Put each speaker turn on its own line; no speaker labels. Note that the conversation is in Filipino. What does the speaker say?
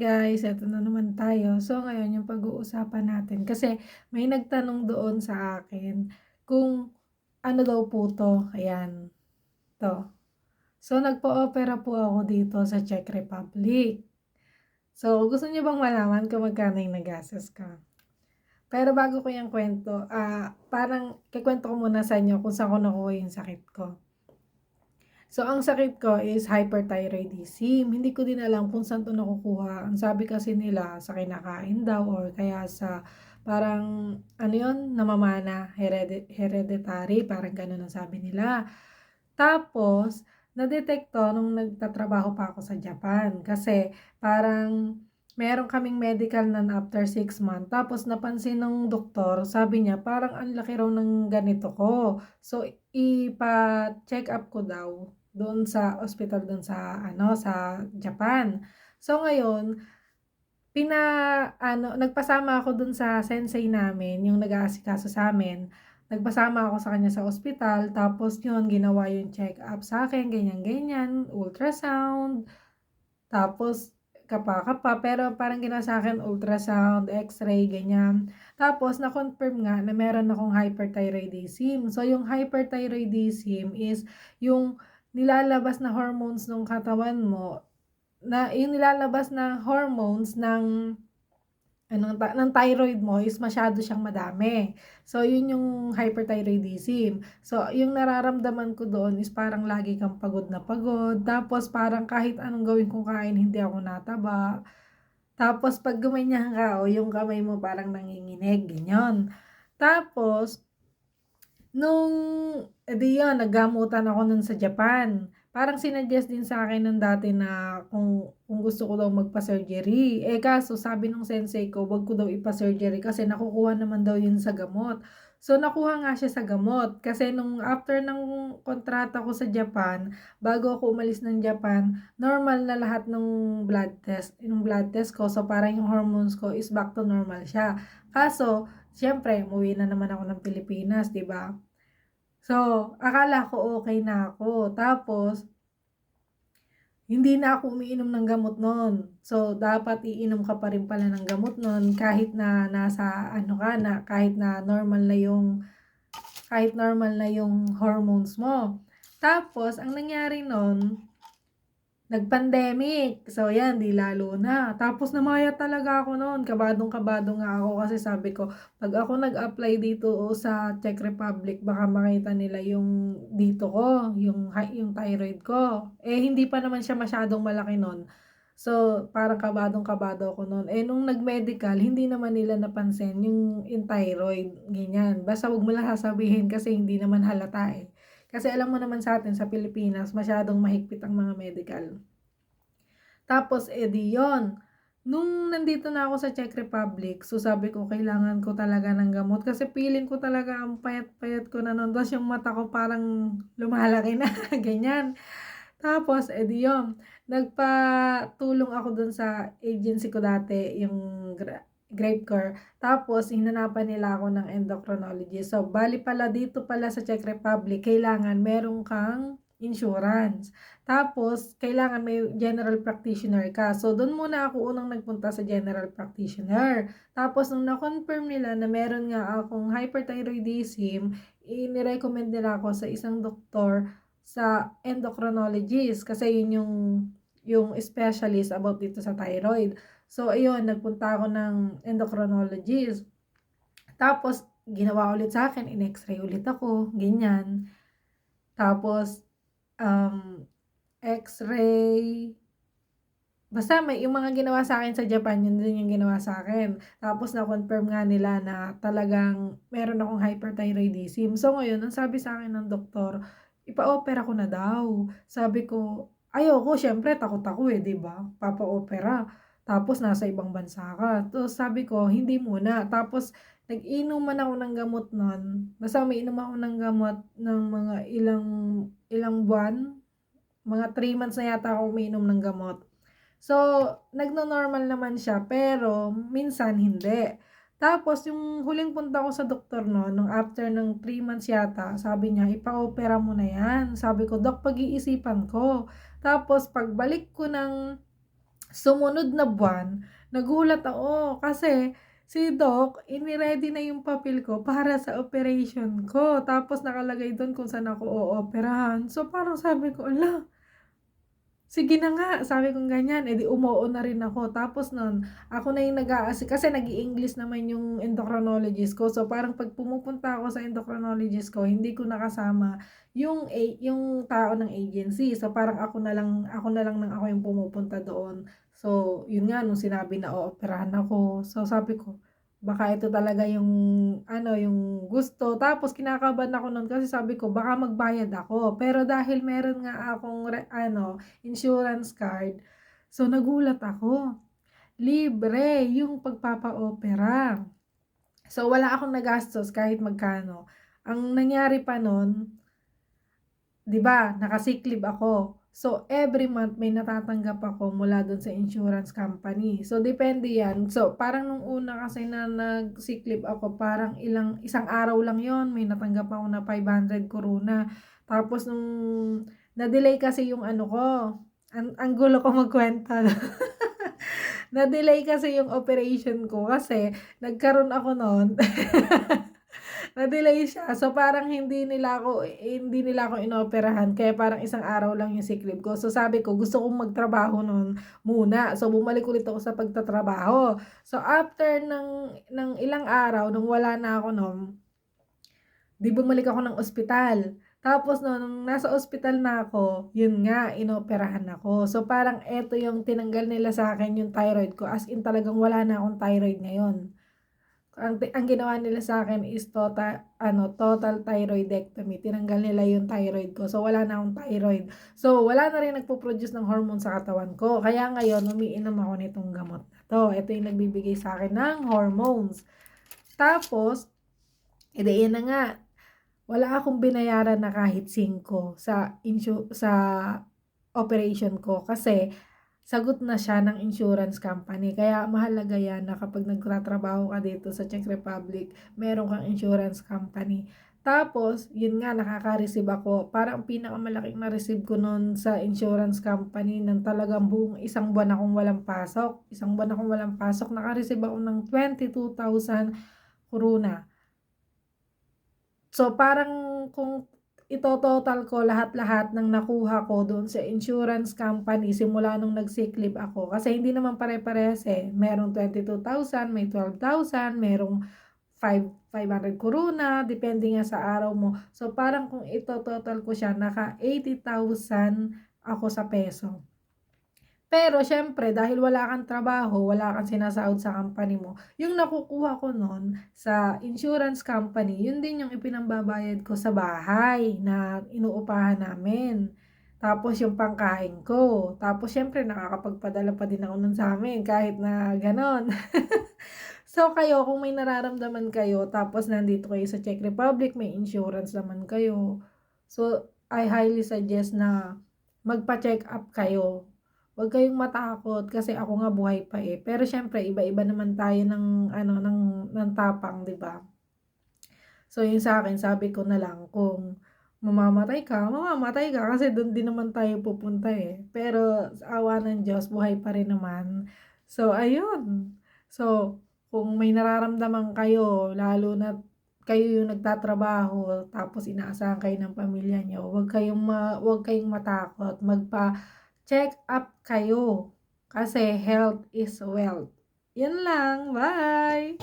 guys, eto na naman tayo. So ngayon yung pag-uusapan natin kasi may nagtanong doon sa akin kung ano daw po 'to, ayan, 'to. So nagpa-opera po ako dito sa Czech Republic. So gusto niyo bang malaman kung magkano yung nagastos ko? Pero bago ko yung kwento, ah, parang ikukuwento ko muna sa inyo kung saan ko nakuha yung sakit ko. So, ang sakit ko is hyperthyroidism. Hindi ko din alam kung saan 'to nakukuha. Ang sabi kasi nila sa kinakain daw or kaya sa parang ano 'yun, namamana, heredi hereditary, parang gano'n ang sabi nila. Tapos na-detect 'to nung nagtatrabaho pa ako sa Japan kasi parang meron kaming medical no'n after 6 months tapos napansin ng doktor, sabi niya parang ang laki raw ng ganito ko. So, ipa-check up ko daw doon sa ospital doon sa ano, sa Japan. So ngayon, pina-ano, nagpasama ako doon sa sensei namin, yung nag-aasikaso sa'min. Nagpasama ako sa kanya sa ospital, tapos yun, ginawa yung check-up sa'kin, ganyan-ganyan, ultrasound, tapos kapa-kapa, pero parang ginawa sa'kin ultrasound, x-ray, ganyan. Tapos na-confirm nga na meron akong hyperthyroidism. So yung hyperthyroidism is yung nilalabas na hormones ng katawan mo na yung nilalabas na hormones ng ano, ta ng thyroid mo is masyado siyang madami. So, yun yung hyperthyroidism. So, yung nararamdaman ko doon is parang lagi kang pagod na pagod. Tapos, parang kahit anong gawin kong kain, hindi ako nataba. Tapos, pag gumanyan ka, o yung kamay mo parang nanginginig, ganyan. Tapos, nung, edi yun, naggamutan ako nun sa Japan parang sinuggest din sa akin ng dati na kung, kung gusto ko daw magpa-surgery. Eh kaso sabi ng sensei ko, wag ko daw ipa-surgery kasi nakukuha naman daw yun sa gamot. So nakuha nga siya sa gamot kasi nung after ng kontrata ko sa Japan, bago ako umalis ng Japan, normal na lahat ng blood test, yung blood test ko. So parang yung hormones ko is back to normal siya. Kaso, siyempre, umuwi na naman ako ng Pilipinas, 'di ba? So, akala ko okay na ako. Tapos, hindi na ako umiinom ng gamot noon. So, dapat iinom ka pa rin pala ng gamot noon kahit na nasa ano ka na, kahit na normal na yung kahit normal na yung hormones mo. Tapos, ang nangyari noon, nag-pandemic. So, yan, di lalo na. Tapos, namaya talaga ako noon. Kabadong-kabado nga ako kasi sabi ko, pag ako nag-apply dito sa Czech Republic, baka makita nila yung dito ko, yung, yung thyroid ko. Eh, hindi pa naman siya masyadong malaki noon. So, parang kabadong-kabado ako noon. Eh, nung nag-medical, hindi naman nila napansin yung, yung thyroid, ganyan. Basta wag mo lang sasabihin kasi hindi naman halata eh. Kasi alam mo naman sa atin sa Pilipinas, masyadong mahigpit ang mga medical. Tapos, edi yon Nung nandito na ako sa Czech Republic, so sabi ko, kailangan ko talaga ng gamot. Kasi feeling ko talaga ang payat-payat ko na nun. Tapos yung mata ko parang lumalaki na, ganyan. Tapos, edi yun, nagpatulong ako dun sa agency ko dati, yung grape car. Tapos, hinanapan nila ako ng endocrinologist. So, bali pala dito pala sa Czech Republic, kailangan meron kang insurance. Tapos, kailangan may general practitioner ka. So, doon muna ako unang nagpunta sa general practitioner. Tapos, nung na-confirm nila na meron nga akong hyperthyroidism, inirecommend nila ako sa isang doktor sa endocrinologist kasi yun yung yung specialist about dito sa thyroid. So, ayun, nagpunta ako ng endocrinologist. Tapos, ginawa ulit sa akin, in-x-ray ulit ako, ganyan. Tapos, um, x-ray, basta may yung mga ginawa sa akin sa Japan, yun din yung ginawa sa akin. Tapos, na-confirm nga nila na talagang meron akong hyperthyroidism. So, ngayon, ang sabi sa akin ng doktor, ipa-opera ko na daw. Sabi ko, ayoko, syempre, takot ako eh, di ba? Papa-opera. Tapos nasa ibang bansa ka. Tapos sabi ko, hindi muna. Tapos nag-inom man ako ng gamot nun. Basta may inom ako ng gamot ng mga ilang ilang buwan. Mga 3 months na yata ako umiinom ng gamot. So, nagno-normal naman siya, pero minsan hindi. Tapos, yung huling punta ko sa doktor no, nung after ng 3 months yata, sabi niya, ipa-opera mo na yan. Sabi ko, Dok, pag-iisipan ko. Tapos, pagbalik ko ng Sumunod na buwan, nagulat ako kasi si doc ini-ready na yung papel ko para sa operation ko. Tapos nakalagay dun kung saan ako ooperahan. So parang sabi ko, "Hala, sige na nga," sabi kong ganyan. Eh di umuo na rin ako. Tapos nun, ako na yung nag-aasi kasi nag-i-English naman yung endocrinologist ko. So parang 'pag pumupunta ako sa endocrinologist ko, hindi ko nakasama yung a yung tao ng agency. So parang ako na lang ako na lang ng ako yung pumupunta doon. So yun nga nung sinabi na ooperahan ako, so sabi ko, baka ito talaga yung ano, yung gusto. Tapos kinakabahan ako nun kasi sabi ko baka magbayad ako. Pero dahil meron nga akong re ano, insurance card, so nagulat ako. Libre yung pagpapa-opera. So wala akong nagastos kahit magkano. Ang nangyari pa nun 'Di ba, naka-sick leave ako. So, every month may natatanggap ako mula dun sa insurance company. So, depende yan. So, parang nung una kasi na nag-sick ako, parang ilang, isang araw lang yon may natanggap ako na 500 corona. Tapos nung na-delay kasi yung ano ko, ang, ang gulo ko magkwento. na-delay kasi yung operation ko kasi nagkaroon ako noon. Na-delay siya. So, parang hindi nila ako hindi nila ako inoperahan kaya parang isang araw lang yung sick leave ko. So, sabi ko gusto kong magtrabaho nun muna. So, bumalik ulit ako sa pagtatrabaho. So, after ng ng ilang araw nung wala na ako nun, 'di bumalik ako ng ospital. Tapos no, nung nasa ospital na ako, yun nga, inoperahan ako. So, parang eto yung tinanggal nila sa akin yung thyroid ko. As in talagang wala na akong thyroid ngayon ang, ang ginawa nila sa akin is total, ano, total thyroidectomy. Tinanggal nila yung thyroid ko. So, wala na akong thyroid. So, wala na rin nagpo-produce ng hormone sa katawan ko. Kaya ngayon, umiinom ako nitong gamot na to. Ito yung nagbibigay sa akin ng hormones. Tapos, edi na nga. Wala akong binayaran na kahit 5 sa, insu- sa operation ko. Kasi, sagot na siya ng insurance company. Kaya mahalaga yan na kapag nagtatrabaho ka dito sa Czech Republic, meron kang insurance company. Tapos, yun nga, nakaka-receive ako. Parang pinakamalaking na-receive ko noon sa insurance company ng talagang buong isang buwan akong walang pasok. Isang buwan akong walang pasok. Naka-receive ako ng 22,000 kuruna. So, parang kung ito-total ko lahat-lahat ng nakuha ko doon sa insurance company simula nung nag-sick ako. Kasi hindi naman pare-parehas eh. Merong 22,000, may 12,000, merong 5, 500 corona, depende nga sa araw mo. So, parang kung ito-total ko siya, naka 80,000 ako sa peso. Pero syempre, dahil wala kang trabaho, wala kang sinasahod sa company mo, yung nakukuha ko nun sa insurance company, yun din yung ipinambabayad ko sa bahay na inuupahan namin. Tapos yung pangkain ko. Tapos syempre, nakakapagpadala pa din ako nun sa amin kahit na ganon. so kayo, kung may nararamdaman kayo, tapos nandito kayo sa Czech Republic, may insurance naman kayo. So, I highly suggest na magpa-check up kayo Huwag kayong matakot kasi ako nga buhay pa eh. Pero syempre, iba-iba naman tayo ng, ano, ng, ng tapang, di ba? So, yun sa akin, sabi ko na lang, kung mamamatay ka, mamamatay ka kasi doon din naman tayo pupunta eh. Pero, awa ng Diyos, buhay pa rin naman. So, ayun. So, kung may nararamdaman kayo, lalo na kayo yung nagtatrabaho, tapos inaasahan kayo ng pamilya nyo, huwag kayong, ma, huwag kayong matakot. Magpa, check up kayo. Kasi health is wealth. Yan lang. Bye!